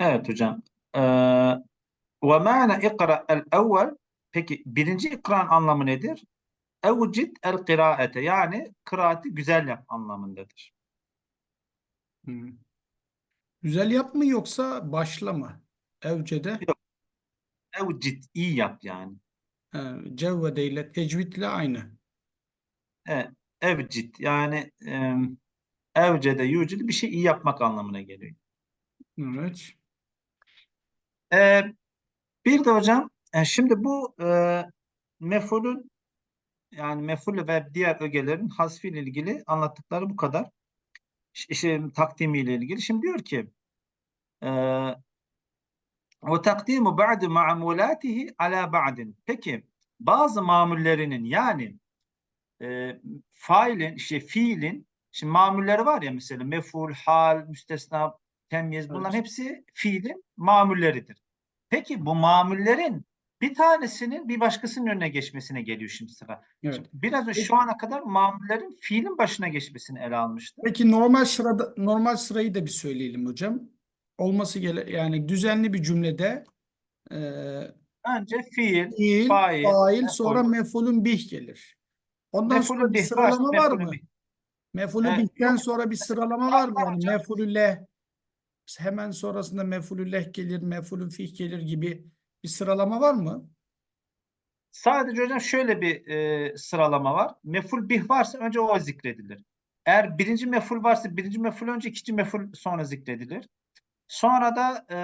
Evet hocam. Ee, ve ma'na ikra el evvel peki birinci ikran anlamı nedir? Evcid el kıraate yani kıraati güzel yap anlamındadır. Hmm. Güzel yap mı yoksa başla mı? Evcede Yok. Evcid iyi yap yani. cevvede ile tecvidle aynı. Evet. Evcid yani e, evcede yucid bir şey iyi yapmak anlamına geliyor. Evet. Ee, bir de hocam e, şimdi bu e, mefulün yani meful ve diğer ögelerin hasfiyle ilgili anlattıkları bu kadar. İş- İşte takdimiyle ilgili. Şimdi diyor ki e, o takdimu ba'du ma'mulatihi ala ba'din. Peki bazı mamullerinin yani e, failin işte fiilin şimdi mamulleri var ya mesela meful, hal, müstesna, temyiz bunların Evet. hepsi fiilin mamulleridir. Peki bu mamullerin bir tanesinin bir başkasının önüne geçmesine geliyor şimdi sıra. Evet. Şimdi biraz önce şu ana kadar mamullerin fiilin başına geçmesini ele almıştı. Peki normal sırada normal sırayı da bir söyleyelim hocam. Olması gele yani düzenli bir cümlede e, Önce fiil, fiil, fail, fail, meful. sonra mefulün bih gelir. Ondan Mefulün sonra bir bih var, sıralama var mefulün mı? bih. Mefulü Evet, bihten sonra bir sıralama var mı? Var Yani mefulü leh hemen sonrasında mefulü leh gelir, mefulü fih gelir gibi bir sıralama var mı? Sadece hocam şöyle bir e, sıralama var. Meful bih varsa önce o zikredilir. Eğer birinci meful varsa birinci meful önce ikinci meful sonra zikredilir. Sonra da e,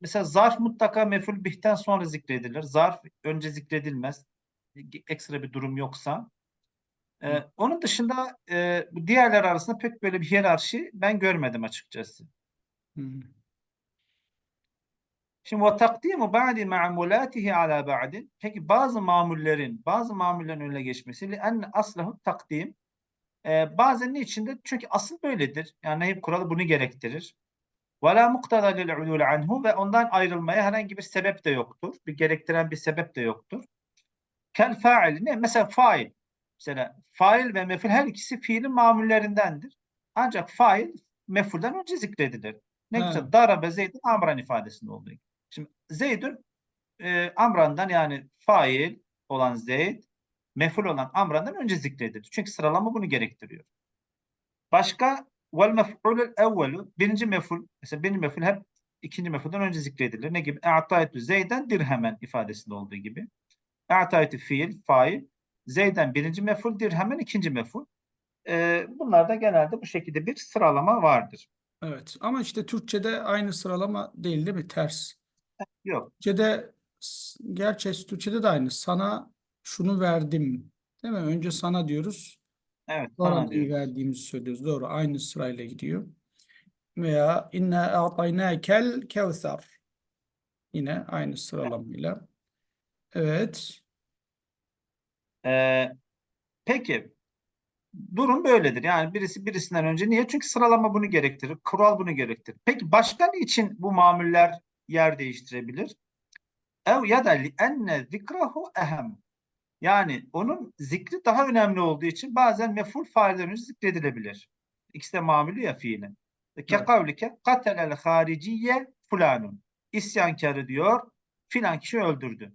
mesela zarf mutlaka meful bihten sonra zikredilir. Zarf önce zikredilmez. Ekstra bir durum yoksa. E, onun dışında e, diğerler arasında pek böyle bir hiyerarşi ben görmedim açıkçası. Şimdi o takdimu ba'di ma'mulatihi ala ba'din. Peki bazı mamullerin, bazı mamullerin önüne geçmesi en aslahu takdim. Ee, bazen ne içinde? Çünkü asıl böyledir. Yani nahiv kuralı bunu gerektirir. Ve la muktada lil anhu ve ondan ayrılmaya herhangi bir sebep de yoktur. Bir gerektiren bir sebep de yoktur. Kel fa'il ne? Mesela fail. Mesela fail ve meful her ikisi fiilin mamullerindendir. Ancak fail mefulden önce zikredilir. Ne Ha. güzel. Darabe Zeyd'in amran ifadesinde olduğu gibi. Şimdi Zeyd'ün e, amrandan yani fail olan Zeyd meful olan amrandan önce zikredilir. Çünkü sıralama bunu gerektiriyor. Başka vel mef'ulul evvelu birinci meful mesela birinci meful hep ikinci mefulden önce zikredilir. Ne gibi? E'taytu Zeyden dirhemen ifadesinde olduğu gibi. E'taytu fiil, fail. Zeyden birinci meful, dirhemen ikinci meful. Ee, bunlarda genelde bu şekilde bir sıralama vardır. Evet ama işte Türkçe'de aynı sıralama değil değil mi? Ters. Yok. Türkçe'de gerçi Türkçe'de de aynı. Sana şunu verdim. Değil mi? Önce sana diyoruz. Evet. Sonra Sana neyi diyoruz. verdiğimizi söylüyoruz. Doğru. Aynı sırayla gidiyor. Veya inna a'taynakel kevser. Yine aynı sıralamayla. Evet. Ee, peki durum böyledir. Yani birisi birisinden önce niye? Çünkü sıralama bunu gerektirir. Kural bunu gerektirir. Peki başka niçin bu mamuller yer değiştirebilir? Ev ya da li enne zikrahu ehem. Yani onun zikri daha önemli olduğu için bazen meful failden önce zikredilebilir. İkisi de mamülü ya fiilin. Ke Evet. kavlike katelel hariciye fulanun. İsyankarı diyor filan kişi öldürdü.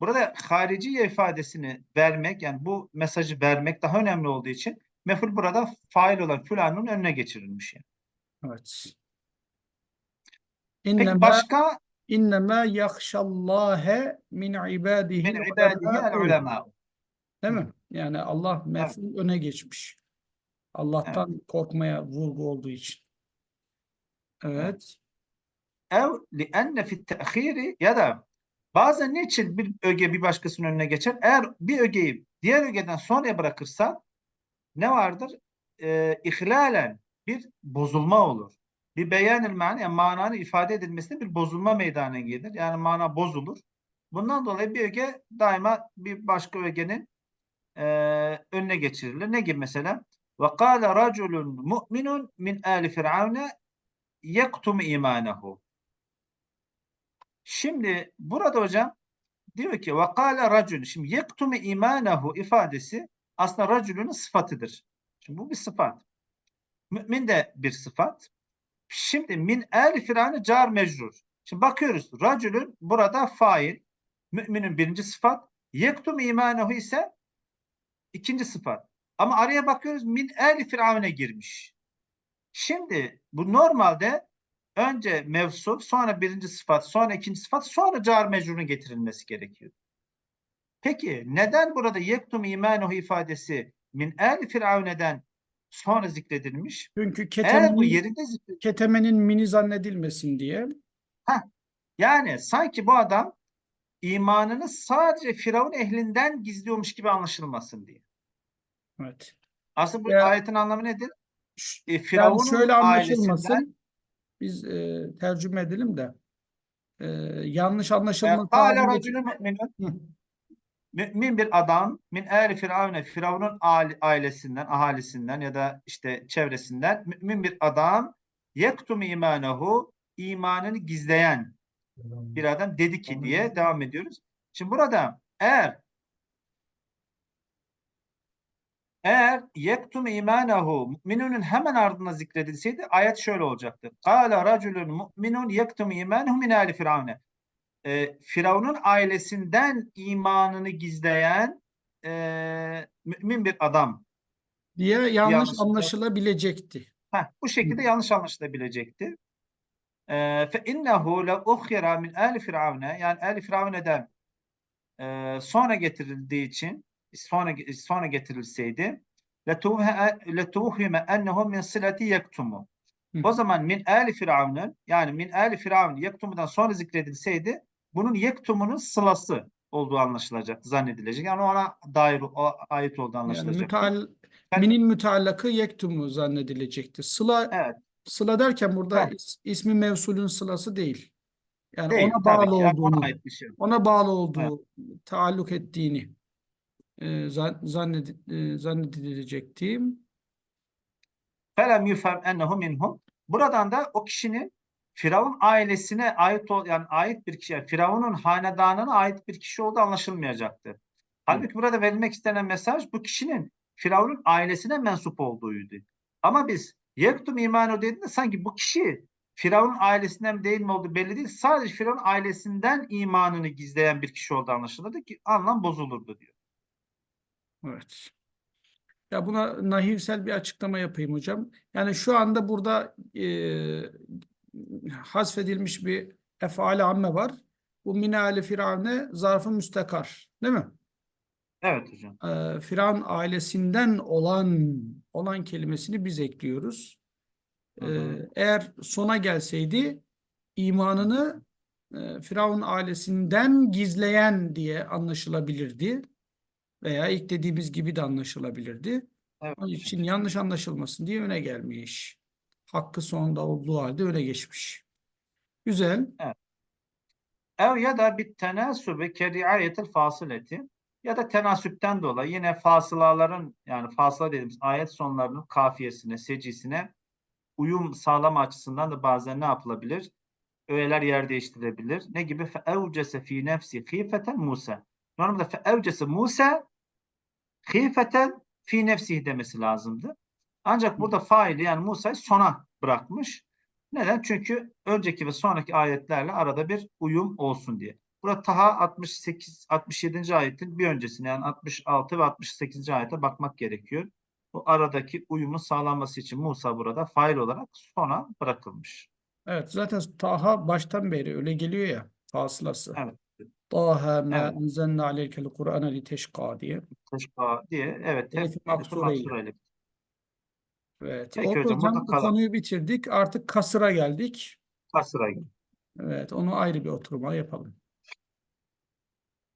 Burada hariciye ifadesini vermek yani bu mesajı vermek daha önemli olduğu için meful burada fail olan fulanun önüne geçirilmiş. Yani. Evet. Peki İnnemâ başka innemâ yakşallâhe min ibâdihil min ulemâ'u. ulema. Değil mi? Yani Allah mef'ul öne geçmiş. Allah'tan korkmaya vurgu olduğu için. Evet. Ev li enne fit te'khiri ya da bazen niçin bir öge bir başkasının önüne geçer? Eğer bir ögeyi diğer ögeden sonraya bırakırsan ne vardır? Ee, ihlalen bir bozulma olur. Bir beyanil mani yani mananın ifade edilmesinde bir bozulma meydana gelir. Yani mana bozulur. Bundan dolayı bir öge daima bir başka ögenin e, önüne geçirilir. Ne gibi mesela? Kâle raculun mu'minun min âli firavne yektum imanehu. Şimdi burada hocam diyor ki vakale racul. Şimdi yektume imanehu ifadesi aslında raculun sıfatıdır. Şimdi bu bir sıfat. Mümin de bir sıfat. Şimdi min el firanı car mecrur. Şimdi bakıyoruz. Racülün burada fail. Müminin birinci sıfat. Yektum imanehu ise ikinci sıfat. Ama araya bakıyoruz. Min eli firavune girmiş. Şimdi bu normalde önce mevsup, sonra birinci sıfat, sonra ikinci sıfat, sonra car mecrurun getirilmesi gerekiyor. Peki neden burada yektum imanehu ifadesi min el firavuneden sonra zikredilmiş? Çünkü Eğer bu ketemenin, yerinde zikredilmiş. ketemenin mini zannedilmesin diye. Yani sanki bu adam imanını sadece Firavun ehlinden gizliyormuş gibi anlaşılmasın diye. Evet. Aslında bu Ya- ayetin anlamı nedir? E, Yani Firavun'un şöyle ailesinden anlaşılmasın. Biz e, tercüme edelim de e, yanlış e, anlaşılması Mümin bir adam min ehli firavune Firavun'un aile- ailesinden, ahalisinden ya da işte çevresinden mümin bir adam yektum imanehu imanını gizleyen bir adam dedi ki diye devam ediyoruz. Şimdi burada eğer eğer yektum imanehu müminunun hemen ardına zikredilseydi ayet şöyle olacaktı. Kâle racülün mu'minun yektum imanehu min ehli firavune. Ee, Firavun'un ailesinden imanını gizleyen e, mümin bir adam. diye yanlış yanlış- anlaşılabilecekti. Heh, bu şekilde yanlış anlaşılabilecekti. Ee, Fe innehu le ukhira min ehli firavune yani ehli firavuneden e, sonra getirildiği için sonra sonra getirilseydi letuhime ennehu min silati yektumu. Hı. O zaman min ehli firavunun yani min ehli firavun yektumudan sonra zikredilseydi bunun yektumunun sılası olduğu anlaşılacak, zannedilecek. Yani ona dair o ait olduğu Yani anlaşılacak. müteal, Ben- minin müteallakı yektumu zannedilecekti. Sıla Evet. sıla derken burada is- ismi mevsulün sılası değil. Yani Değil, ona bağlı ki. Yani ona olduğunu, bir şey. ona bağlı olduğu, taalluk ettiğini e, zan, zanned, e, zannedilecekti. Felem yufem ennehu minhum. Buradan da o kişinin Firavun ailesine ait ol, yani ait bir kişi, yani Firavun'un hanedanına ait bir kişi olduğu anlaşılmayacaktı. Halbuki burada verilmek istenen mesaj bu kişinin Firavun'un ailesine mensup olduğuydu. Ama biz yektum imanu dediğinde sanki bu kişi Firavun ailesinden değil mi olduğu belli değil. Sadece Firavun ailesinden imanını gizleyen bir kişi olduğu anlaşılırdı ki anlam bozulurdu diyor. Evet. Ya buna nahivsel bir açıklama yapayım hocam. Yani şu anda burada e, hasfedilmiş bir efali amme var. Bu minale firavne zarfı müstakar. Değil mi? Evet hocam. e, Firavun ailesinden olan olan kelimesini biz ekliyoruz. E, hı. eğer sona gelseydi imanını e, Firavun ailesinden gizleyen diye anlaşılabilirdi. Veya ilk dediğimiz gibi de anlaşılabilirdi. Evet Onun için yanlış anlaşılmasın diye öne gelmiş. Hakkı sonunda olduğu halde öne geçmiş. Güzel. Ev ya da bir tenasübe keriayetil fasileti ya da tenasüpten dolayı yine fasılaların yani fasıla dediğimiz ayet sonlarının kafiyesine, secisine uyum sağlama açısından da bazen ne yapılabilir? Öğeler yer değiştirebilir. Ne gibi? Fe evcese fi nefsi khifeten Musa. Normalde fe evcese Musa khifeten fi nefsihi demesi lazımdı. Ancak burada faili yani Musa'yı sona bırakmış. Neden? Çünkü önceki ve sonraki ayetlerle arada bir uyum olsun diye. Burada Taha 68 67. ayetin bir öncesine yani 66 ve 68. ayete bakmak gerekiyor. Bu aradaki uyumun sağlanması için Musa burada fail olarak sona bırakılmış. Evet zaten Taha baştan beri öyle geliyor ya fasılası. Evet. Taha ma Evet. enzelne aleykel Kur'ane liteşka diye. Teşka diye evet Elif-i maksureyle. Evet. Peki Oldu hocam, bu konuyu bitirdik. Artık kasıra geldik. Kasıra gibi. Evet onu ayrı bir oturuma yapalım.